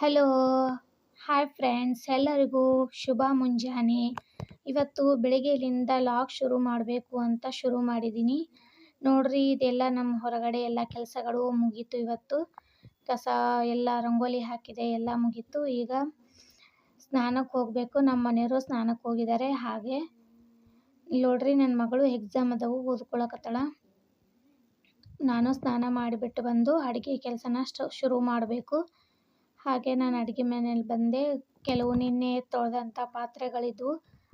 Hello hi friends ಎಲ್ಲರಿಗೂ ಶುಭ ಮುಂಜಾನೆ. ಇವತ್ತು ಬೆಳಗ್ಗೆಯಿಂದ ಲಾಗ್ ಶುರು ಮಾಡಬೇಕು ಅಂತ ಶುರು ಮಾಡಿದ್ದೀನಿ. ನೋಡ್ರಿ, ಇದೆಲ್ಲ ನಮ್ಮ ಹೊರಗಡೆ ಎಲ್ಲ ಕೆಲಸಗಳು ಮುಗೀತು ಇವತ್ತು. ಕಸ ಎಲ್ಲ ರಂಗೋಲಿ ಹಾಕಿದೆ, ಎಲ್ಲ ಮುಗೀತು. ಈಗ ಸ್ನಾನಕ್ಕೆ ಹೋಗಬೇಕು. ನಮ್ಮ ಮನೆಯವರು ಸ್ನಾನಕ್ಕೆ ಹೋಗಿದ್ದಾರೆ. ಹಾಗೆ ನೋಡ್ರಿ, ನನ್ನ ಮಗಳು ಎಕ್ಸಾಮ್ ಅದಾವು ಓದ್ಕೊಳಕತ್ತಳ ನಾನು ಸ್ನಾನ ಮಾಡಿಬಿಟ್ಟು ಬಂದು ಅಡುಗೆ ಕೆಲಸನ ಶುರು ಮಾಡಬೇಕು. ಹಾಗೆ ನಾನು ಅಡುಗೆ ಮನೇಲಿ ಬಂದೆ. ಕೆಲವು ನಿನ್ನೆ ತೊಳೆದಂಥ ಪಾತ್ರೆಗಳಿದ್ವು.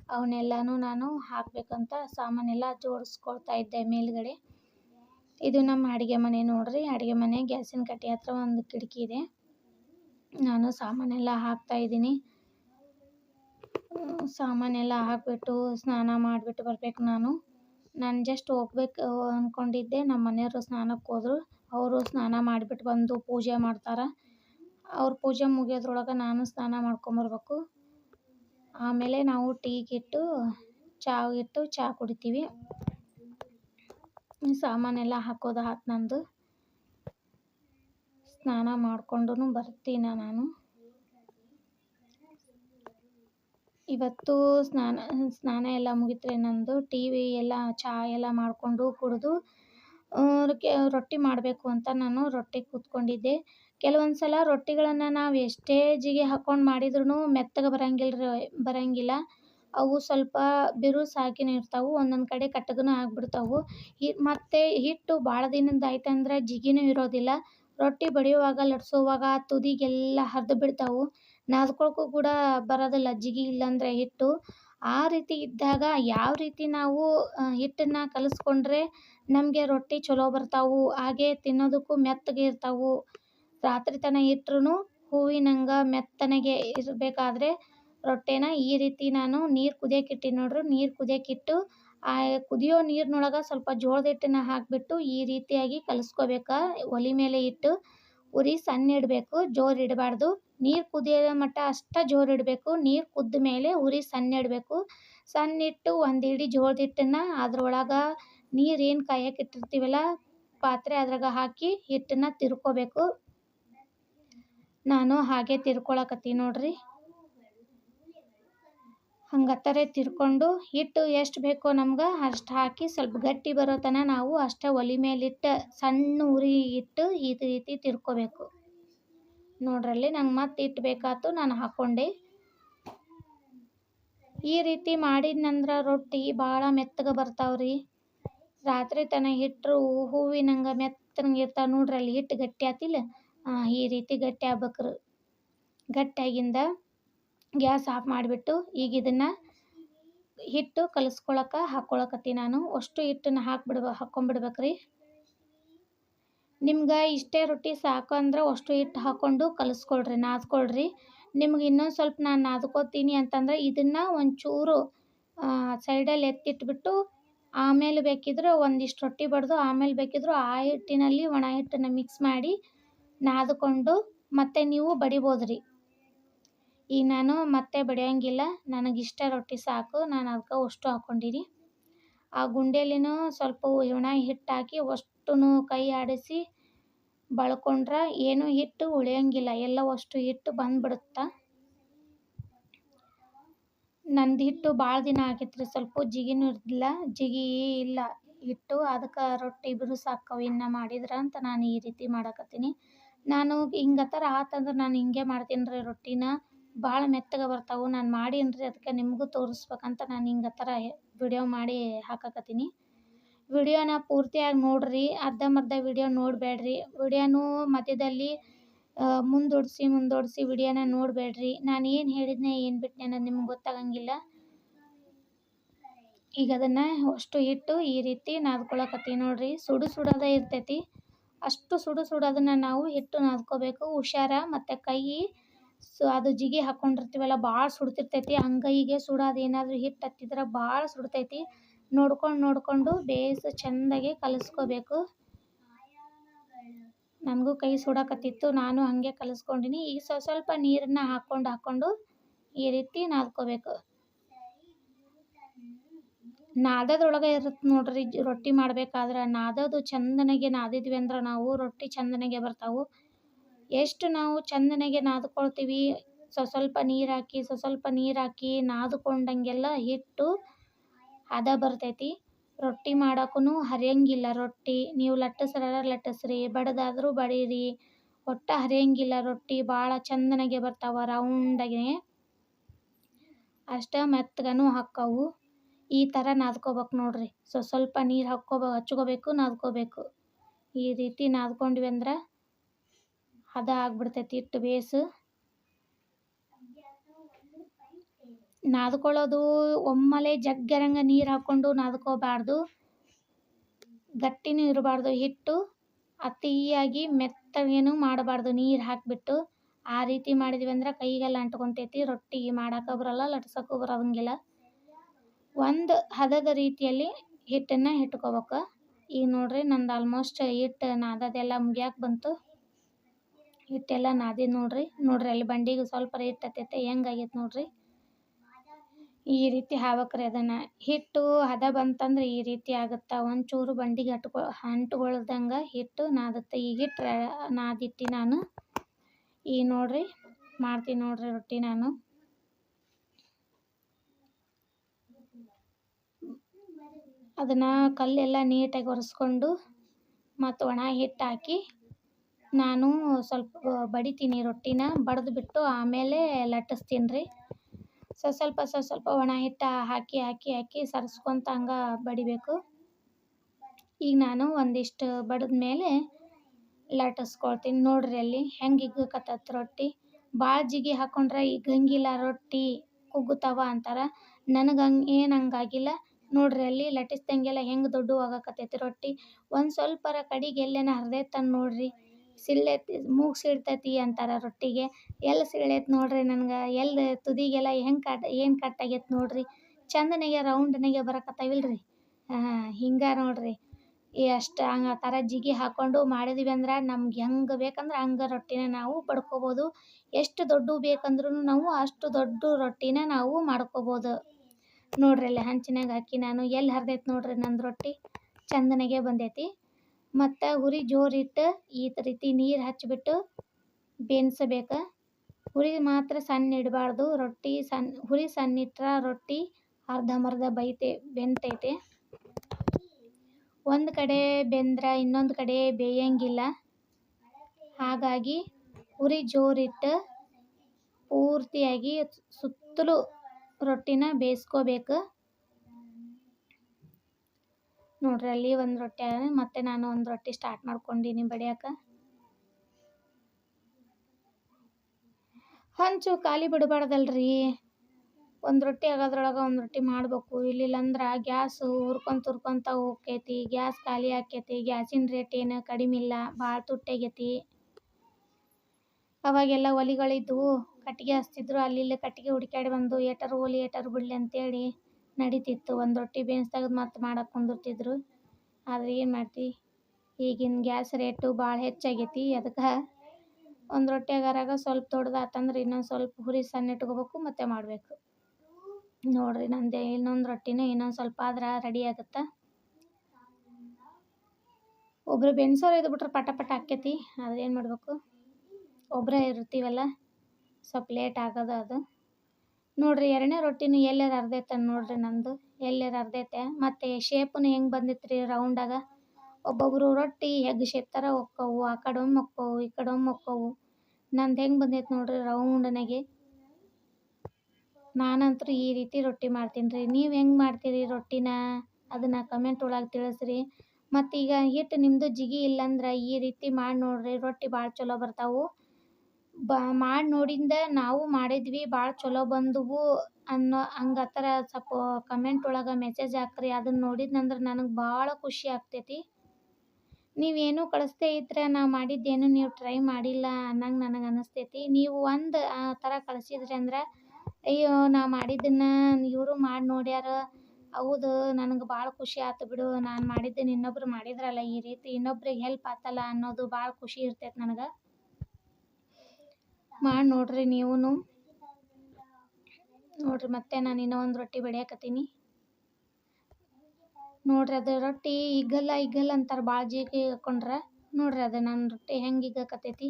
ಅವನ್ನೆಲ್ಲನೂ ನಾನು ಹಾಕಬೇಕಂತ ಸಾಮಾನೆಲ್ಲ ಜೋಡಿಸ್ಕೊಳ್ತಾ ಇದ್ದೆ ಮೇಲುಗಡೆ. ಇದು ನಮ್ಮ ಅಡುಗೆ ಮನೆ ನೋಡ್ರಿ. ಅಡುಗೆ ಮನೆ ಗ್ಯಾಸಿನ ಕಟ್ಟೆ ಹತ್ರ ಒಂದು ಕಿಟಕಿ ಇದೆ. ನಾನು ಸಾಮಾನೆಲ್ಲ ಹಾಕ್ತಾ ಇದ್ದೀನಿ. ಸಾಮಾನೆಲ್ಲ ಹಾಕಿಬಿಟ್ಟು ಸ್ನಾನ ಮಾಡಿಬಿಟ್ಟು ಬರಬೇಕು ನಾನು. ನಾನು ಜಸ್ಟ್ ಹೋಗ್ಬೇಕು ಅಂದ್ಕೊಂಡಿದ್ದೆ ನಮ್ಮ ಮನೆಯವರು ಸ್ನಾನಕ್ಕೆ ಹೋದರು. ಅವರು ಸ್ನಾನ ಮಾಡಿಬಿಟ್ಟು ಬಂದು ಪೂಜೆ ಮಾಡ್ತಾರೆ. ಅವ್ರ ಪೂಜೆ ಮುಗಿಯೋದ್ರೊಳಗೆ ನಾನು ಸ್ನಾನ ಮಾಡ್ಕೊಂಬರ್ಬೇಕು ಆಮೇಲೆ ನಾವು ಟೀಗಿಟ್ಟು ಚಾ ಇಟ್ಟು ಚಹಾ ಕುಡಿತೀವಿ. ಸಾಮಾನೆಲ್ಲ ಹಾಕೋದು ಆತು ನಂದು. ಸ್ನಾನ ಮಾಡಿಕೊಂಡು ಬರ್ತೀನ ನಾನು. ಇವತ್ತು ಸ್ನಾನ ಸ್ನಾನ ಎಲ್ಲ ಮುಗಿತ್ರೆ ನಂದು ಟಿ ವಿ ಎಲ್ಲ ಚಹಾ ಎಲ್ಲ ಮಾಡಿಕೊಂಡು ಕುಡಿದು ರೊಟ್ಟಿ ಮಾಡಬೇಕು ಅಂತ ನಾನು ರೊಟ್ಟಿ ಕೂತ್ಕೊಂಡಿದ್ದೆ. ಕೆಲವೊಂದು ಸಲ ರೊಟ್ಟಿಗಳನ್ನು ನಾವು ಎಷ್ಟೇ ಜಿಗಿ ಹಾಕ್ಕೊಂಡು ಮಾಡಿದ್ರೂ ಮೆತ್ತಗೆ ಬರಂಗಿಲ್ಲ ಬರಂಗಿಲ್ಲ. ಅವು ಸ್ವಲ್ಪ ಬಿರುಸಾಗಿನೇ ಇರ್ತಾವು, ಒಂದೊಂದು ಕಡೆ ಕಟ್ಟಗೂ ಆಗಿಬಿಡ್ತಾವು. ಹಿ ಮತ್ತು ಹಿಟ್ಟು ಭಾಳ ದಿನದ್ದು ಆಯ್ತಂದ್ರೆ ಜಿಗಿನೂ ಇರೋದಿಲ್ಲ. ರೊಟ್ಟಿ ಬಡಿಯುವಾಗ, ಲಟ್ಸೋವಾಗ ತುದಿಗೆಲ್ಲ ಹರಿದು ಬಿಡ್ತಾವು. ನಾದ್ಕೊಳಕ್ಕೂ ಕೂಡ ಬರೋದಿಲ್ಲ ಜಿಗಿ ಇಲ್ಲಾಂದರೆ ಹಿಟ್ಟು. ಆ ರೀತಿ ಇದ್ದಾಗ ಯಾವ ರೀತಿ ನಾವು ಹಿಟ್ಟನ್ನು ಕಲಿಸ್ಕೊಂಡ್ರೆ ನಮಗೆ ರೊಟ್ಟಿ ಚಲೋ ಬರ್ತಾವು, ಹಾಗೆ ತಿನ್ನೋದಕ್ಕೂ ಮೆತ್ತಗೆ ಇರ್ತಾವೆ. ರಾತ್ರಿ ತನಕ ಇಟ್ರೂ ಹೂವಿನಂಗೆ ಮೆತ್ತನೆಗೆ ಇರಬೇಕಾದ್ರೆ ರೊಟ್ಟಿನ ಈ ರೀತಿ ನಾನು ನೀರು ಕುದಿಯೋಕೆ ಇಟ್ಟೀನಿ ನೋಡ್ರಿ. ನೀರು ಕುದಿಯೋಕ್ಕಿಟ್ಟು ಆ ಕುದಿಯೋ ನೀರಿನೊಳಗೆ ಸ್ವಲ್ಪ ಜೋಳದ ಹಿಟ್ಟನ್ನ ಹಾಕಿಬಿಟ್ಟು ಈ ರೀತಿಯಾಗಿ ಕಲಿಸ್ಕೋಬೇಕು. ಒಲೆ ಮೇಲೆ ಇಟ್ಟು ಉರಿ ಸಣ್ಣ ಇಡಬೇಕು, ಜೋರು ಇಡಬಾರ್ದು. ನೀರು ಕುದಿಯೋ ಮಟ್ಟ ಅಷ್ಟ ಜೋರು ಇಡಬೇಕು. ನೀರು ಕುದ್ದ ಮೇಲೆ ಉರಿ ಸಣ್ಣ ಇಡಬೇಕು. ಸಣ್ಣ ಇಟ್ಟು ಒಂದು ಹಿಡಿ ಜೋಳದ ಹಿಟ್ಟನ್ನ ಅದ್ರೊಳಗೆ ನೀರು ಏನು ಕಾಯಕ್ಕೆ ಇಟ್ಟಿರ್ತೀವಲ್ಲ, ಪಾತ್ರೆ ಅದ್ರಾಗ ಹಾಕಿ ಹಿಟ್ಟನ್ನ ತಿರ್ಕೋಬೇಕು. ನಾನು ಹಾಗೆ ತಿರ್ಕೊಳಕತ್ತಿ ನೋಡ್ರಿ. ಹಂಗತ್ತರೆ ತಿರ್ಕೊಂಡು ಹಿಟ್ಟು ಎಷ್ಟು ಬೇಕೋ ನಮ್ಗೆ ಅಷ್ಟು ಹಾಕಿ ಸ್ವಲ್ಪ ಗಟ್ಟಿ ಬರೋ ತನಕ ನಾವು ಅಷ್ಟೇ ಒಲೆ ಮೇಲಿಟ್ಟು ಸಣ್ಣ ಉರಿ ಇಟ್ಟು ಈ ರೀತಿ ತಿರ್ಕೋಬೇಕು. ನೋಡ್ರಲ್ಲಿ ನಂಗೆ ಮತ್ತೆ ಹಿಟ್ಟು ಬೇಕಾತು ನಾನು ಹಾಕ್ಕೊಂಡೆ ಈ ರೀತಿ ಮಾಡಿದ್ನಂದ್ರೆ ರೊಟ್ಟಿ ಭಾಳ ಮೆತ್ತಗೆ ಬರ್ತಾವ್ರಿ. ರಾತ್ರಿ ತನಕ ಹಿಟ್ಟರು ಹೂವಿನಂಗೆ ಮೆತ್ತಗೆ ಇರ್ತಾವೆ ನೋಡ್ರಿ ಅಲ್ಲಿ ಹಿಟ್ಟು ಗಟ್ಟಿ ಆತಿಲ್ಲ. ಈ ರೀತಿ ಗಟ್ಟಿ ಆಗ್ಬೇಕ್ರಿ. ಗಟ್ಟಿಯಾಗಿಂದ ಗ್ಯಾಸ್ ಆಫ್ ಮಾಡಿಬಿಟ್ಟು ಈಗ ಇದನ್ನು ಹಿಟ್ಟು ಕಲಿಸ್ಕೊಳಕ್ಕೆ ಹಾಕ್ಕೊಳಕತ್ತಿ ನಾನು. ಅಷ್ಟು ಹಿಟ್ಟನ್ನು ಹಾಕ್ಬಿಡ್ಬ ಹಾಕ್ಕೊಂಬಿಡ್ಬೇಕು ರೀ ನಿಮ್ಗೆ ಇಷ್ಟೇ ರೊಟ್ಟಿ ಸಾಕು ಅಂದ್ರೆ ಅಷ್ಟು ಹಿಟ್ಟು ಹಾಕ್ಕೊಂಡು ಕಲಿಸ್ಕೊಳ್ರಿ, ನಾದ್ಕೊಳ್ರಿ. ನಿಮ್ಗೆ ಇನ್ನೊಂದು ಸ್ವಲ್ಪ ನಾನು ನಾದ್ಕೋತೀನಿ ಅಂತಂದ್ರೆ ಇದನ್ನು ಒಂಚೂರು ಸೈಡಲ್ಲಿ ಎತ್ತಿಟ್ಬಿಟ್ಟು ಆಮೇಲೆ ಬೇಕಿದ್ರೆ ಒಂದಿಷ್ಟು ರೊಟ್ಟಿ ಬಡಿದು ಆಮೇಲೆ ಬೇಕಿದ್ರೂ ಆ ಹಿಟ್ಟಿನಲ್ಲಿ ಒಣ ಹಿಟ್ಟನ್ನು ಮಿಕ್ಸ್ ಮಾಡಿ ನಾದ್ಕೊಂಡು ಮತ್ತೆ ನೀವು ಬಡಿಬೋದು ರೀ ಈಗ ನಾನು ಮತ್ತೆ ಬಡಿಯೋಂಗಿಲ್ಲ, ನನಗಿಷ್ಟ ರೊಟ್ಟಿ ಸಾಕು, ನಾನು ಅದಕ್ಕೆ ಅಷ್ಟು ಹಾಕ್ಕೊಂಡಿರಿ ಆ ಗುಂಡೇಲಿನೂ ಸ್ವಲ್ಪ ಒಣ ಹಿಟ್ಟು ಹಾಕಿ ಅಷ್ಟೂ ಕೈ ಆಡಿಸಿ ಬಳ್ಕೊಂಡ್ರೆ ಏನೂ ಹಿಟ್ಟು ಉಳಿಯೋಂಗಿಲ್ಲ ಎಲ್ಲ ಅಷ್ಟು ಹಿಟ್ಟು ಬಂದ್ಬಿಡುತ್ತೆ? ನಂದು ಹಿಟ್ಟು ಭಾಳ ದಿನ ಆಗೈತೆ ಸ್ವಲ್ಪ ಜಿಗಿನೂ ಇರಲಿಲ್ಲ, ಜಿಗಿ ಇಲ್ಲ ಹಿಟ್ಟು, ಅದಕ್ಕೆ ರೊಟ್ಟಿ ಬಿರುಸಾಕ್ಕವು ಇನ್ನು ಮಾಡಿದ್ರೆ ಅಂತ ನಾನು ಈ ರೀತಿ ಮಾಡಕತ್ತೀನಿ. ನಾನು ಹಿಂಗೆ ಥರ ಆತಂದ್ರೆ ನಾನು ಹಿಂಗೆ ಮಾಡ್ತೀನಿ ರೀ ರೊಟ್ಟಿನ. ಭಾಳ ಮೆತ್ತಗೆ ಬರ್ತಾವೆ, ನಾನು ಮಾಡೀನಿ ರೀ ಅದಕ್ಕೆ ನಿಮಗೂ ತೋರಿಸ್ಬೇಕಂತ ನಾನು ಹಿಂಗೆ ಥರ ವಿಡಿಯೋ ಮಾಡಿ ಹಾಕಕತ್ತೀನಿ. ವಿಡಿಯೋನ ಪೂರ್ತಿಯಾಗಿ ನೋಡಿರಿ, ಅರ್ಧಂಬರ್ಧ ವಿಡಿಯೋ ನೋಡಬೇಡ್ರಿ ವಿಡಿಯೋನೂ ಮಧ್ಯದಲ್ಲಿ ಮುಂದೂಡಿಸಿ ಮುಂದೂಡಿಸಿ ವಿಡಿಯೋನ ನೋಡಬೇಡ್ರಿ ನಾನು ಏನು ಹೇಳಿದ್ನೆ ಏನು ಬಿಟ್ಟನೆ ಅನ್ನೋದು ನಿಮ್ಗೆ ಗೊತ್ತಾಗಂಗಿಲ್ಲ. ಈಗ ಅದನ್ನು ಅಷ್ಟು ಇಟ್ಟು ಈ ರೀತಿ ನಾದ್ಕೊಳಕತ್ತೀನಿ ನೋಡ್ರಿ. ಸುಡು ಸುಡೋದೇ ಇರ್ತೈತಿ. ಅಷ್ಟು ಸುಡು ಸುಡೋದನ್ನು ನಾವು ಹಿಟ್ಟು ನಾದ್ಕೋಬೇಕು. ಹುಷಾರ ಮತ್ತು ಕೈ ಸೊ ಅದು ಜಿಗಿ ಹಾಕ್ಕೊಂಡಿರ್ತೀವಲ್ಲ ಭಾಳ ಸುಡ್ತಿರ್ತೈತಿ. ಅಂಗೈಗೆ ಸುಡೋದು ಏನಾದರೂ ಹಿಟ್ಟು ಹತ್ತಿದ್ರೆ ಭಾಳ ಸುಡ್ತೈತಿ. ನೋಡ್ಕೊಂಡು ನೋಡಿಕೊಂಡು ಬೇಯಿಸಿ ಚೆಂದಾಗಿ ಕಲಿಸ್ಕೋಬೇಕು. ನನಗೂ ಕೈ ಸುಡಕತ್ತಿತ್ತು. ನಾನು ಹಾಗೆ ಕಲಿಸ್ಕೊಂಡಿನಿ. ಈಗ ಸ್ವಲ್ಪ ಸ್ವಲ್ಪ ನೀರನ್ನು ಹಾಕ್ಕೊಂಡು ಹಾಕ್ಕೊಂಡು ಈ ರೀತಿ ನಾದ್ಕೋಬೇಕು. ನಾದದ್ರೊಳಗೆ ಇರುತ್ತೆ ನೋಡ್ರಿ ರೊಟ್ಟಿ ಮಾಡ್ಬೇಕಾದ್ರೆ ನಾದದು ಚಂದನಾಗೆ ನಾದಿದ್ವಿ ಅಂದ್ರೆ ನಾವು ರೊಟ್ಟಿ ಚಂದನಾಗೆ ಬರ್ತಾವು. ಎಷ್ಟು ನಾವು ಚಂದನೆಗೆ ನಾದ್ಕೊಳ್ತೀವಿ. ಸ್ವಸ್ವಲ್ಪ ನೀರು ಹಾಕಿ ಸ್ವಲ್ಪ ಸ್ವಲ್ಪ ನೀರು ಹಾಕಿ ನಾದ್ಕೊಂಡಂಗೆಲ್ಲ ಹಿಟ್ಟು ಹದ ಬರ್ತೈತಿ. ರೊಟ್ಟಿ ಮಾಡೋಕ್ಕೂ ಹರಿಯಂಗಿಲ್ಲ ರೊಟ್ಟಿ. ನೀವು ಲಟ್ಟಸ್ರಲ್ಲ ಲಟ್ಟಿಸ್ರಿ, ಬಡದಾದರೂ ಬಡೀರಿ. ಒಟ್ಟು ಹರಿಯಂಗಿಲ್ಲ ರೊಟ್ಟಿ ಭಾಳ ಚಂದನಾಗೆ ಬರ್ತಾವ ರೌಂಡಾಗಿ ಅಷ್ಟ ಮೆತ್ತಗನೂ ಹಾಕ್ಕವು ಈ ಥರ ನಾದ್ಕೋಬೇಕು ನೋಡ್ರಿ. ಸೊ, ಸ್ವಲ್ಪ ನೀರು ಹಾಕ್ಕೋಬೇಕು ಹಚ್ಕೋಬೇಕು, ನಾದ್ಕೋಬೇಕು. ಈ ರೀತಿ ನಾದ್ಕೊಂಡ್ವಿ ಅಂದ್ರೆ ಹದ ಆಗ್ಬಿಡ್ತೈತಿ. ಹಿಟ್ಟು ಬೇಸು. ನಾದ್ಕೊಳ್ಳೋದು ಒಮ್ಮಲೆ ಜಗ್ಗರಂಗ ನೀರು ಹಾಕ್ಕೊಂಡು ನಾದ್ಕೋಬಾರ್ದು. ಗಟ್ಟಿನೂ ಇರಬಾರ್ದು. ಹಿಟ್ಟು ಅತಿಯಾಗಿ ಮೆತ್ತಗೇನು ಮಾಡಬಾರ್ದು. ನೀರು ಹಾಕಿಬಿಟ್ಟು ಆ ರೀತಿ ಮಾಡಿದ್ವಿ ಅಂದ್ರೆ ಕೈಗೆಲ್ಲ ಅಂಟ್ಕೊತೈತಿ. ರೊಟ್ಟಿ ಮಾಡೋಕೆ ಬರಲ್ಲ ಲಟ್ಸೋಕ್ಕೂ ಬರೋಂಗಿಲ್ಲ. ಒಂದು ಹದದ ರೀತಿಯಲ್ಲಿ ಹಿಟ್ಟನ್ನು ಇಟ್ಕೋಬೇಕು. ಈಗ ನೋಡ್ರಿ ನಂದು ಆಲ್ಮೋಸ್ಟ್ ಹಿಟ್ಟು ನಾದದೆಲ್ಲ ಮುಗಿಯಾಕೆ ಬಂತು. ಹಿಟ್ಟೆಲ್ಲ ನಾದಿದ್ ನೋಡ್ರಿ. ನೋಡ್ರಿ ಅಲ್ಲಿ ಬಂಡಿಗೆ ಸ್ವಲ್ಪ ಹಿಟ್ಟು ಹತ್ತೈತೆ. ಹೆಂಗಾಗೈತೆ ನೋಡ್ರಿ? ಈ ರೀತಿ ಹಾವಕ್ರಿ ಅದನ್ನು. ಹಿಟ್ಟು ಹದ ಬಂತಂದ್ರೆ ಈ ರೀತಿ ಆಗುತ್ತೆ. ಒಂಚೂರು ಬಂಡಿಗೆ ಅಟ್ಕೊ ಅಂಟ್ಕೊಳ್ದಂಗೆ ಹಿಟ್ಟು ನಾದುತ್ತೆ. ಈಗ ಹಿಟ್ಟು ನಾದಿಟ್ಟು ನಾನು. ಈಗ ನೋಡ್ರಿ, ಮಾಡ್ತೀನಿ ನೋಡ್ರಿ ರೊಟ್ಟಿ ನಾನು. ಅದನ್ನು ಕಲ್ಲೆಲ್ಲ ನೀಟಾಗಿ ಒರೆಸ್ಕೊಂಡು ಮತ್ತು ಒಣ ಹಿಟ್ಟು ಹಾಕಿ ನಾನು ಸ್ವಲ್ಪ ಬಡಿತೀನಿ ರೊಟ್ಟಿನ ಬಡ್ದು ಬಿಟ್ಟು ಆಮೇಲೆ ಲಟ್ಟಿಸ್ತೀನಿ ರೀ. ಸ್ವಸ್ವಲ್ಪ ಸ್ವಲ್ಪ ಸ್ವಲ್ಪ ಸ್ವಲ್ಪ ಒಣ ಹಿಟ್ಟು ಹಾಕಿ ಹಾಕಿ ಹಾಕಿ ಸರಿಸ್ಕೊಂತ ಹಂಗೆ ಬಡಿಬೇಕು. ಈಗ ನಾನು ಒಂದಿಷ್ಟು ಬಡಿದ ಮೇಲೆ ಲಟ್ಟಿಸ್ಕೊಳ್ತೀನಿ ನೋಡ್ರಿ ಅಲ್ಲಿ ಹೆಂಗೆ ಹಿಗ್ಗಕತ್ತೈತೆ ರೊಟ್ಟಿ. ಭಾಳ ಜಿಗಿ ಹಾಕ್ಕೊಂಡ್ರೆ ಹಂಗಿಲ್ಲ ರೊಟ್ಟಿ ಕುಗ್ಗುತ್ತವ ಅಂತಾರೆ. ನನಗೆ ಹಂಗೆ, ಏನು ಹಂಗಾಗಿಲ್ಲ. ನೋಡ್ರಿ ಅಲ್ಲಿ ಲಟ್ಟಿಸ್ದಂಗೆಲ್ಲ ಹೆಂಗೆ ದೊಡ್ಡ ಆಗಾಕತ್ತೈತಿ ರೊಟ್ಟಿ. ಒಂದು ಸ್ವಲ್ಪರ ಕಡೆಗೆ ಎಲ್ಲೇನ ಹರಿದೈತನ್ ನೋಡ್ರಿ. ಸಿಳ್ಳೈತಿ ಮೂಗು ಸಿಡ್ತೈತಿ ಅಂತಾರೆ ರೊಟ್ಟಿಗೆ. ಎಲ್ಲಿ ಸಿಳ್ಳೆತ್ ನೋಡ್ರಿ ನನಗೆ ಎಲ್ಲಿ ತುದಿಗೆಲ್ಲ ಹೆಂಗೆ ಕಟ್, ಏನು ಕಟ್ ಆಗೈತೆ ನೋಡ್ರಿ. ಚಂದನಿಗೆ, ರೌಂಡ್ನಾಗೆ ಬರಕತ್ತಾವಿಲ್ರಿ. ಹಾಂ, ಹಿಂಗೆ ನೋಡ್ರಿ. ಅಷ್ಟು ಹಂಗೆ ಆ ಥರ ಜಿಗಿ ಹಾಕ್ಕೊಂಡು ಮಾಡಿದ್ವಿ ಅಂದ್ರೆ ನಮ್ಗೆ ಹೆಂಗೆ ಬೇಕಂದ್ರೆ ಹಂಗೆ ರೊಟ್ಟಿನ ನಾವು ಪಡ್ಕೋಬೋದು. ಎಷ್ಟು ದೊಡ್ಡ ಬೇಕಂದ್ರೂ ನಾವು ಅಷ್ಟು ದೊಡ್ಡ ರೊಟ್ಟಿನ ನಾವು ಮಾಡ್ಕೊಬೋದು. ನೋಡ್ರಿ ಅಲ್ಲಿ ಹಂಚಿನಾಗ ಹಾಕಿ ನಾನು ಎಲ್ಲಿ ಹರಿದೈತೆ ನೋಡ್ರಿ ನಂದು ರೊಟ್ಟಿ? ಚಂದನಾಗೆ ಬಂದೈತಿ. ಮತ್ತು ಉರಿ ಜೋರಿಟ್ಟು ಈ ರೀತಿ ನೀರು ಹಚ್ಚಿಬಿಟ್ಟು ಬೇಯಿಸಬೇಕು ಹುರಿ ಮಾತ್ರ ಸಣ್ಣ ಇಡಬಾರ್ದು. ರೊಟ್ಟಿ ಸಣ್ಣ, ಹುರಿ ಸಣ್ಣ ಇಟ್ಟರೆ ರೊಟ್ಟಿ ಅರ್ಧಂಬರ್ಧ ಬೈತೆ, ಬೆಂತೈತೆ. ಒಂದು ಕಡೆ ಬೆಂದ್ರೆ, ಇನ್ನೊಂದು ಕಡೆ ಬೇಯಂಗಿಲ್ಲ. ಹಾಗಾಗಿ ಉರಿ ಜೋರಿಟ್ಟು ಪೂರ್ತಿಯಾಗಿ ಸುತ್ತಲೂ ರೊಟ್ಟಿನ ಬೇಯಿಸ್ಕೋಬೇಕು? ನೋಡ್ರಿ, ಅಲ್ಲಿ ಒಂದು ರೊಟ್ಟಿ ಮತ್ತೆ ನಾನು ಒಂದು ರೊಟ್ಟಿ ಸ್ಟಾರ್ಟ್ ಮಾಡ್ಕೊಂಡೀನಿ ಬಡಿಯೋಕೆ. ಹಂಚು, ಖಾಲಿ ಬಿಡಬಾರ್ದಲ್ರಿ. ಒಂದು ರೊಟ್ಟಿ ಆಗೋದ್ರೊಳಗೆ ಒಂದು ರೊಟ್ಟಿ ಮಾಡಬೇಕು. ಇಲ್ಲಿಲ್ಲ ಅಂದ್ರೆ ಗ್ಯಾಸು ಉರ್ಕೊಂತ ಹುರ್ಕೊಂತ ಹೋಕ್ಕೈತಿ ಗ್ಯಾಸ್ ಖಾಲಿ ಆಕೈತಿ ಗ್ಯಾಸಿನ ರೇಟ್ ಏನು ಕಡಿಮೆ ಇಲ್ಲ. ಭಾಳ ತುಟ್ಟಾಗೈತಿ. ಅವಾಗೆಲ್ಲ ಒಲೆಗಳಿದ್ವು. ಕಟ್ಟಿಗೆ ಹಚ್ತಿದ್ರು, ಅಲ್ಲಿ ಇಲ್ಲಿ ಕಟ್ಟಿಗೆ ಹುಡ್ಕ್ಯಾಡಿ ಬಂದು ಏಟರು ಹೋಲಿ ಏಟರು ಬಿಡಲಿ ಅಂತೇಳಿ ನಡೀತಿತ್ತು. ಒಂದು ರೊಟ್ಟಿ ಬೇಯಿಸ್ದಾಗ ಮತ್ತೆ ಮಾಡಕ್ಕೆ ಕುಂದಿರ್ತಿದ್ರು. ಆದರೆ ಏನು ಮಾಡ್ತಿ? ಈಗಿನ ಗ್ಯಾಸ್ ರೇಟು ಭಾಳ ಹೆಚ್ಚಾಗೈತಿ. ಅದಕ್ಕೆ ಒಂದು ರೊಟ್ಟಿ ಆಗಾರಾಗ ಸ್ವಲ್ಪ ದೊಡ್ಡದಾತಂದ್ರೆ ಇನ್ನೊಂದು ಸ್ವಲ್ಪ ಹುರಿ ಸಣ್ಣ ಇಟ್ಕೋಬೇಕು, ಮತ್ತು ಮಾಡಬೇಕು. ನೋಡಿರಿ ನಂದು ಇನ್ನೊಂದು ರೊಟ್ಟಿನೂ ಇನ್ನೊಂದು ಸ್ವಲ್ಪ ಆದ್ರೆ ರೆಡಿ ಆಗುತ್ತೆ? ಒಬ್ಬರು ಬೆನ್ಸೋರು ಇದ್ಬಿಟ್ರೆ ಪಟ ಪಟ ಆಕ್ಕೈತಿ. ಆದ್ರೆ ಏನು ಮಾಡಬೇಕು? ಒಬ್ಬರೇ ಇರ್ತೀವಲ್ಲ? ಸ್ವಲ್ಪ ಲೇಟ್ ಆಗೋದು ಅದು. ನೋಡ್ರಿ ಎರಡನೇ ರೊಟ್ಟಿನೂ ಎಲ್ಲಾರ ಅರ್ಧೈತೆ ನೋಡಿರಿ ನಂದು. ಎಲ್ಲರ ಅರ್ಧೈತೆ. ಮತ್ತು ಶೇಪನು ಹೆಂಗೆ ಬಂದಿತ್ತು ರೀ ರೌಂಡಾಗ ಒಬ್ಬೊಬ್ಬರು ರೊಟ್ಟಿ ಎಗ್ ಶೇಪ್ ಥರ ಹೊಕ್ಕವು ಆ ಕಡೆ ಒಮ್ಮೆ ಹೊಕ್ಕವು ಈ ಕಡೆ ಒಮ್ಮೆ ಹೊಕ್ಕವು ನಂದು ಹೆಂಗೆ ಬಂದೈತೆ ನೋಡಿರಿ ರೌಂಡನಾಗೆ ನಾನಂತೂ ಈ ರೀತಿ ರೊಟ್ಟಿ ಮಾಡ್ತೀನಿ ರೀ ನೀವು ಹೆಂಗೆ ಮಾಡ್ತೀರಿ ರೊಟ್ಟಿನ? ಅದನ್ನು ಕಮೆಂಟ್ ಒಳಗೆ ತಿಳಿಸ್ರಿ. ಮತ್ತು ಈಗ ಹಿಟ್ಟು ನಿಮ್ಮದು ಜಿಗಿ ಇಲ್ಲಂದ್ರೆ ಈ ರೀತಿ ಮಾಡಿ ನೋಡಿರಿ. ರೊಟ್ಟಿ ಭಾಳ ಚಲೋ ಬರ್ತಾವೆ. ಬ, ಮಾಡಿ ನೋಡಿಂದ ನಾವು ಮಾಡಿದ್ವಿ ಭಾಳ ಚಲೋ ಬಂದವು ಅನ್ನೋ ಹಂಗೆ ಆ ಸ್ವಲ್ಪ ಕಮೆಂಟ್ ಒಳಗೆ ಮೆಸೇಜ್ ಹಾಕ್ರಿ ಅದನ್ನು ನೋಡಿದ್ನಂದ್ರೆ ನನಗೆ ಭಾಳ ಖುಷಿ ಆಗ್ತೈತಿ. ನೀವೇನು ಕಳಿಸ್ದೇ ಇದ್ರೆ ನಾವು ಮಾಡಿದ್ದೇನು ನೀವು ಟ್ರೈ ಮಾಡಿಲ್ಲ ಅನ್ನಂಗೆ ನನಗೆ ಅನಿಸ್ತೈತಿ. ನೀವು ಒಂದು ಆ ಥರ ಕಳಿಸಿದ್ರಿ ಅಂದ್ರೆ, ಅಯ್ಯೋ ನಾ ಮಾಡಿದ್ದನ್ನು ಇವರು ಮಾಡಿ ನೋಡ್ಯಾರ, ಹೌದು ನನಗೆ ಭಾಳ ಖುಷಿ ಆಯ್ತು ಬಿಡು, ನಾನು ಮಾಡಿದ್ದೇನೆ ಇನ್ನೊಬ್ರು ಮಾಡಿದ್ರಲ್ಲ, ಈ ರೀತಿ ಇನ್ನೊಬ್ರಿಗೆ ಹೆಲ್ಪ್ ಆತಲ್ಲ ಅನ್ನೋದು ಭಾಳ ಖುಷಿ ಇರ್ತೈತೆ ನನಗೆ. ಮಾಡಿ ನೋಡಿರಿ ನೀವೂ ನೋಡಿರಿ ಮತ್ತೆ ನಾನು ಇನ್ನೂ ಒಂದು ರೊಟ್ಟಿ ಬೆಳೆಯಕತ್ತೀನಿ. ನೋಡಿರಿ ಅದು ರೊಟ್ಟಿ ಇಗ್ಗಲ್ಲ ಇಗ್ಗಲ್ಲ ಅಂತಾರೆ ಭಾಳ ಜೀರಿಗೆ ಹಾಕೊಂಡ್ರೆ. ನೋಡಿರಿ ಅದು ನನ್ನ ರೊಟ್ಟಿ ಹೆಂಗೆ ಇಗ್ಗಾಕತ್ತೈತಿ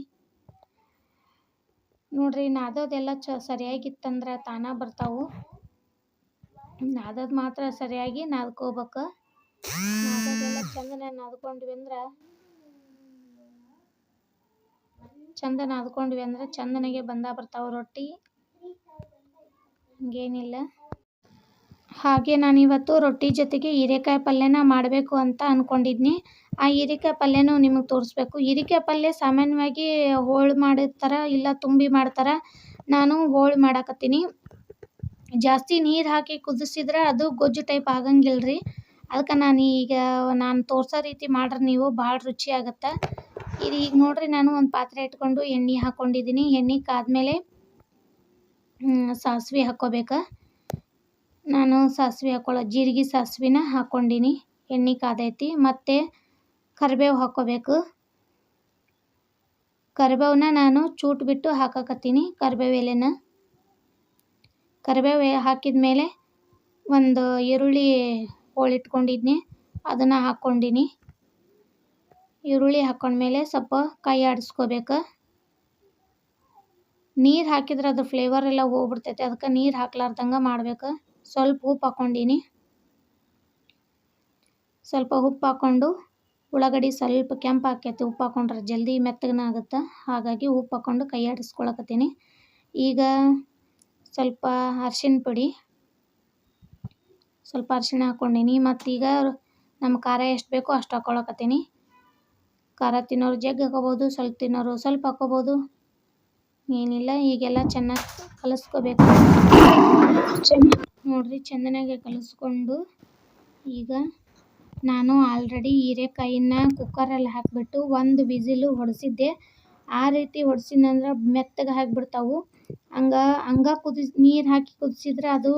ನೋಡ್ರಿ ನಾದೋದೆಲ್ಲ ಚ ಸರಿಯಾಗಿತ್ತಂದ್ರೆ ತಾನೇ ಬರ್ತಾವು. ನಾದೋದು ಮಾತ್ರ ಸರಿಯಾಗಿ ನಾದ್ಕೋಬೇಕು. ನಾದೋದೆಲ್ಲ ಚಂದನ ನಾದ್ಕೊಂಡ್ವಿ ಅಂದ್ರೆ ಚಂದ ನಾದ್ಕೊಂಡ್ವಿ ಅಂದ್ರೆ ಚಂದನಿಗೆ ಬಂದ ಬರ್ತಾವೆ ರೊಟ್ಟಿ. ಹಂಗೇನಿಲ್ಲ. ಹಾಗೆ ನಾನು ಇವತ್ತು ರೊಟ್ಟಿ ಜೊತೆಗೆ ಹೀರೆಕಾಯಿ ಪಲ್ಯನ ಮಾಡಬೇಕು ಅಂತ ಅಂದ್ಕೊಂಡಿದ್ನಿ ಆ ಹೀರೆಕಾಯಿ ಪಲ್ಯನೂ ನಿಮಗೆ ತೋರಿಸ್ಬೇಕು. ಹೀರೆಕಾಯಿ ಪಲ್ಯ ಸಾಮಾನ್ಯವಾಗಿ ಹೋಳು ಮಾಡಿರ್ತಾರೆ ಇಲ್ಲ ತುಂಬಿ ಮಾಡ್ತಾರೆ ನಾನು ಹೋಳು ಮಾಡಾಕತ್ತೀನಿ. ಜಾಸ್ತಿ ನೀರು ಹಾಕಿ ಕುದಿಸಿದ್ರೆ ಅದು ಗೊಜ್ಜು ಟೈಪ್ ಆಗಂಗಿಲ್ಲ ರೀ ಅದಕ್ಕೆ ನಾನು ಈಗ ನಾನು ತೋರಿಸೋ ರೀತಿ ಮಾಡ್ರಿ ನೀವು, ಭಾಳ ರುಚಿ ಆಗುತ್ತೆ. ಇದು ಈಗ ನೋಡ್ರಿ ನಾನು ಒಂದು ಪಾತ್ರೆ ಇಟ್ಕೊಂಡು ಎಣ್ಣೆ ಹಾಕೊಂಡಿದ್ದೀನಿ. ಎಣ್ಣೆ ಕಾದ್ಮೇಲೆ ಸಾಸಿವೆ ಹಾಕೋಬೇಕು ನಾನು ಸಾಸಿವೆ ಹಾಕ್ಕೊಳ್ಳೋ ಜೀರಿಗೆ ಸಾಸಿವೆನ ಹಾಕ್ಕೊಂಡೀನಿ ಎಣ್ಣೆ ಕಾದೈತಿ. ಮತ್ತು ಕರಿಬೇವು ಹಾಕೋಬೇಕು ಕರಿಬೇವನ್ನ ನಾನು ಚೂಟ್ ಬಿಟ್ಟು ಹಾಕಕತ್ತೀನಿ ಕರಿಬೇವು ಎಲೆನ. ಕರಿಬೇವು ಹಾಕಿದ ಮೇಲೆ ಒಂದು ಈರುಳ್ಳಿ ಹೋಳಿಟ್ಕೊಂಡಿದ್ನಿ. ಅದನ್ನು ಹಾಕ್ಕೊಂಡೀನಿ. ಈರುಳ್ಳಿ ಮೇಲೆ ಸ್ವಲ್ಪ ಕೈ ಆಡಿಸ್ಕೋಬೇಕು. ನೀರು ಹಾಕಿದ್ರೆ ಅದು ಫ್ಲೇವರ್ ಎಲ್ಲ ಹೋಗ್ಬಿಡ್ತೈತೆ, ಅದಕ್ಕೆ ನೀರು ಹಾಕ್ಲಾರ್ದಂಗೆ ಮಾಡ್ಬೇಕು. ಸ್ವಲ್ಪ ಉಪ್ಪು ಹಾಕ್ಕೊಂಡೀನಿ ಸ್ವಲ್ಪ ಉಪ್ಪು ಹಾಕ್ಕೊಂಡು ಉಳ್ಳಾಗಡ್ಡಿ ಸ್ವಲ್ಪ ಕೆಂಪು ಆಕೈತಿ, ಉಪ್ಪು ಹಾಕೊಂಡ್ರೆ ಜಲ್ದಿ ಮೆತ್ತಗನ ಆಗುತ್ತೆ ಹಾಗಾಗಿ ಉಪ್ಪು ಹಾಕ್ಕೊಂಡು ಕೈ ಆಡಿಸ್ಕೊಳಕತ್ತೀನಿ. ಈಗ ಸ್ವಲ್ಪ ಅರ್ಶಿಣ ಪುಡಿ, ಸ್ವಲ್ಪ ಅರಿಶಿಣ ಹಾಕ್ಕೊಂಡೀನಿ ಮತ್ತೀಗ ನಮ್ಮ ಖಾರ ಎಷ್ಟು ಬೇಕೋ ಅಷ್ಟು ಹಾಕ್ಕೊಳಕತ್ತೀನಿ ಖಾರ ತಿನ್ನೋರು ಜಗ್ಗಿ ಹಾಕೋಬೋದು, ಸ್ವಲ್ಪ ತಿನ್ನೋರು ಸ್ವಲ್ಪ ಹಾಕೋಬೋದು. ಏನಿಲ್ಲ, ಈಗೆಲ್ಲ ಚೆನ್ನಾಗಿ ಕಲಿಸ್ಕೋಬೇಕು. ನೋಡಿರಿ, ಚೆಂದನಾಗೆ ಕಲಿಸ್ಕೊಂಡು ಈಗ ನಾನು ಆಲ್ರೆಡಿ ಹೀರೆಕಾಯಿನ ಕುಕ್ಕರಲ್ಲಿ ಹಾಕಿಬಿಟ್ಟು ಒಂದು ವಿಸಿಲು ಹೊಡೆಸಿದ್ದೆ. ಆ ರೀತಿ ಹೊಡ್ಸಿನಂದ್ರೆ ಮೆತ್ತಗೆ ಆಗಿಬಿಡ್ತಾವು. ಹಂಗೆ ಹಂಗೆ ಕುದಿಸಿ ನೀರು ಹಾಕಿ ಕುದಿಸಿದ್ರೆ ಅದು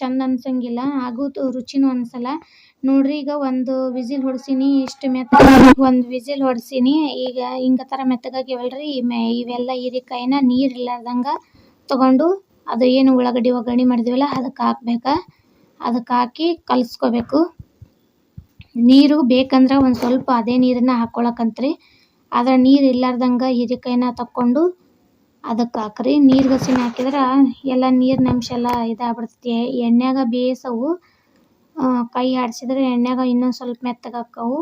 ಚಂದ ಅನ್ಸಂಗಿಲ್ಲ. ಹಾಗೂ ರುಚಿನೂ ಅನ್ಸಲ್ಲ. ನೋಡ್ರಿ ಈಗ ಒಂದು ವಿಸಿಲ್ ಹೊಡ್ಸಿನಿ, ಇಷ್ಟು ಮೆತ್ತ ಒಂದು ವಿಸಿಲ್ ಹೊಡ್ಸೀನಿ. ಈಗ ಹಿಂಗೆ ಥರ ಮೆತ್ತಗಾಗಿವಲ್ರಿ ಇವೆಲ್ಲ ಹೀರಿಕಾಯಿನ ನೀರು ಇರ್ಲಾರ್ದಂಗೆ ತಗೊಂಡು ಅದು ಏನು ಉಳ್ಳಾಗಡ್ಡಿ ಒಗ್ಗರಣೆ ಮಾಡಿದ್ವಲ್ಲ ಅದಕ್ಕೆ ಹಾಕ್ಬೇಕ. ಅದಕ್ಕೆ ಹಾಕಿ ಕಲಿಸ್ಕೋಬೇಕು. ನೀರು ಬೇಕಂದ್ರೆ ಒಂದು ಸ್ವಲ್ಪ ಅದೇ ನೀರನ್ನ ಹಾಕ್ಕೊಳಕಂತ್ರಿ ಆದ್ರೆ ನೀರು ಇಲ್ಲಾರ್ದಂಗೆ ಹೀರೆಕಾಯಿನ ತಕ್ಕೊಂಡು ಅದಕ್ಕೆ ಹಾಕ್ರಿ. ನೀರು ಗಸಿನ ಹಾಕಿದ್ರೆ ಎಲ್ಲ ನೀರಿನ ಅಂಶ ಎಲ್ಲ ಇದಾಗ್ಬಿಡ್ತೈತಿ ಎಣ್ಣೆಗ ಬೇಯಿಸವು ಕೈ ಆಡಿಸಿದ್ರೆ ಎಣ್ಣೆಗ ಇನ್ನೊಂದು ಸ್ವಲ್ಪ ಮೆತ್ತಗೆ ಆಕ್ಕವು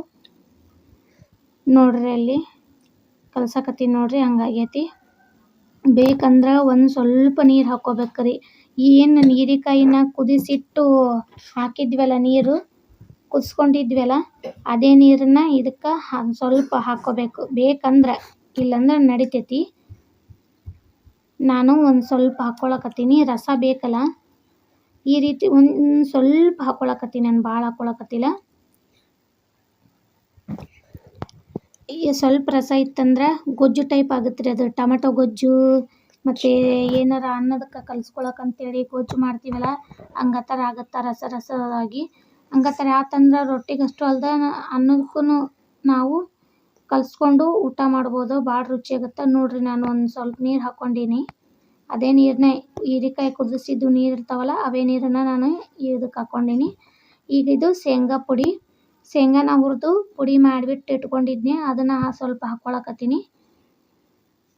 ನೋಡ್ರಿ ಅಲ್ಲಿ ಕಲ್ಸಕತ್ತೀನಿ ನೋಡ್ರಿ ಹಂಗಾಗೈತಿ ಬೇಕಂದ್ರೆ ಒಂದು ಸ್ವಲ್ಪ ನೀರು ಹಾಕೋಬೇಕ್ರಿ. ಏನು ಹೀರೆಕಾಯಿನ ಕುದಿಸಿಟ್ಟು ಹಾಕಿದ್ವಲ್ಲ ನೀರು? ಕುದಿಸ್ಕೊಂಡಿದ್ವಲ್ಲ ಅದೇ ನೀರನ್ನ ಇದಕ್ಕೆ ಸ್ವಲ್ಪ ಹಾಕೋಬೇಕು. ಬೇಕಂದ್ರೆ ಇಲ್ಲಂದ್ರೆ ನಡಿತೈತಿ. ನಾನು ಒಂದು ಸ್ವಲ್ಪ ಹಾಕ್ಕೊಳಕತ್ತೀನಿ ರಸ ಬೇಕಲ್ಲ. ಈ ರೀತಿ ಒಂದು ಸ್ವಲ್ಪ ಹಾಕ್ಕೊಳಕತ್ತೀನಿ ನಾನು ಭಾಳ ಹಾಕ್ಕೊಳಕತ್ತಿಲ್ಲ ಈ ಸ್ವಲ್ಪ ರಸ ಇತ್ತಂದ್ರೆ ಗೊಜ್ಜು ಟೈಪ್ ಆಗುತ್ತೆ ರೀ ಅದು. ಟೊಮೆಟೊ ಗೊಜ್ಜು, ಮತ್ತು ಏನಾರ ಅನ್ನದಕ್ಕೆ ಕಲ್ಸ್ಕೊಳಕ್ಕೆ ಅಂತೇಳಿ ಗೊಜ್ಜು ಮಾಡ್ತೀವಲ್ಲ ಹಂಗ ಥರ ಆಗುತ್ತೆ ರಸ ರಸವಾಗಿ ಹಂಗ ಥರ ಆತಂದ್ರೆ ರೊಟ್ಟಿಗೆ ಅಷ್ಟು ಅಲ್ದೆ ಅನ್ನಕ್ಕೂ ನಾವು ಕಲಿಸ್ಕೊಂಡು ಊಟ ಮಾಡ್ಬೋದು. ಭಾಳ ರುಚಿಯಾಗುತ್ತೆ ನೋಡಿರಿ ನಾನು ಒಂದು ಸ್ವಲ್ಪ ನೀರು ಹಾಕ್ಕೊಂಡೀನಿ ಅದೇ ನೀರನ್ನೇ ಹೀರೆಕಾಯಿ ಕುದಿಸಿದ್ದು ನೀರು ಇರ್ತಾವಲ್ಲ, ಅವೇ ನೀರನ್ನು ನಾನು ಇದಕ್ಕೆ ಹಾಕ್ಕೊಂಡೀನಿ ಈಗ ಇದು ಶೇಂಗಾ ಪುಡಿ. ಶೇಂಗಾನ ಹುರಿದು ಪುಡಿ ಮಾಡಿಬಿಟ್ಟು ಇಟ್ಕೊಂಡಿದ್ನಿ. ಅದನ್ನು ಸ್ವಲ್ಪ ಹಾಕ್ಕೊಳಕತ್ತೀನಿ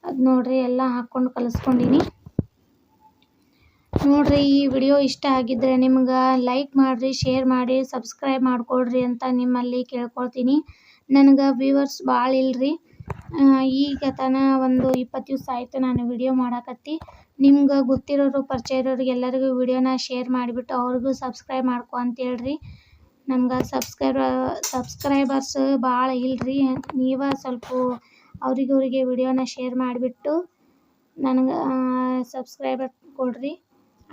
ಅದು ನೋಡಿರಿ ಎಲ್ಲ ಹಾಕ್ಕೊಂಡು ಕಲಿಸ್ಕೊಂಡೀನಿ. ನೋಡಿರಿ, ಈ ವಿಡಿಯೋ ಇಷ್ಟ ಆಗಿದ್ರೆ ನಿಮ್ಗೆ ಲೈಕ್ ಮಾಡಿರಿ, ಶೇರ್ ಮಾಡಿ, ಸಬ್ಸ್ಕ್ರೈಬ್ ಮಾಡಿಕೊಡ್ರಿ ಅಂತ ನಿಮ್ಮಲ್ಲಿ ಕೇಳ್ಕೊಳ್ತೀನಿ. ನನಗೆ ವ್ಯೂವರ್ಸ್ ಭಾಳ ಇಲ್ರಿ. ಈಗ ತನ ಒಂದು ಇಪ್ಪತ್ತು ದಿವಸ ಆಯಿತು ನಾನು ವಿಡಿಯೋ ಮಾಡಾಕತ್ತಿ. ನಿಮ್ಗೆ ಗೊತ್ತಿರೋರು ಪರಿಚಯ ಇರೋರಿಗೆ ಎಲ್ಲರಿಗೂ ವಿಡಿಯೋನ ಶೇರ್ ಮಾಡಿಬಿಟ್ಟು ಅವ್ರಿಗೂ ಸಬ್ಸ್ಕ್ರೈಬ್ ಮಾಡ್ಕೊ ಅಂತ ಹೇಳ್ರಿ. ನಮ್ಗೆ ಸಬ್ಸ್ಕ್ರೈಬ, ಸಬ್ಸ್ಕ್ರೈಬರ್ಸ್ ಭಾಳ ಇಲ್ರಿ. ನೀವೇ ಸ್ವಲ್ಪ ಅವ್ರಿಗೆ ಅವರಿಗೆ ವಿಡಿಯೋನ ಶೇರ್ ಮಾಡಿಬಿಟ್ಟು ನನಗೆ ಸಬ್ಸ್ಕ್ರೈಬರ್ ಕೊಡಿರಿ.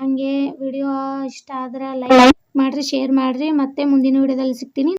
ಹಂಗೆ ವಿಡಿಯೋ ಇಷ್ಟ ಆದ್ರೆ ಲೈಕ್ ಮಾಡ್ರಿ ಶೇರ್ ಮಾಡ್ರಿ. ಮತ್ತೆ ಮುಂದಿನ ವಿಡಿಯೋದಲ್ಲಿ ಸಿಗ್ತೀನಿ.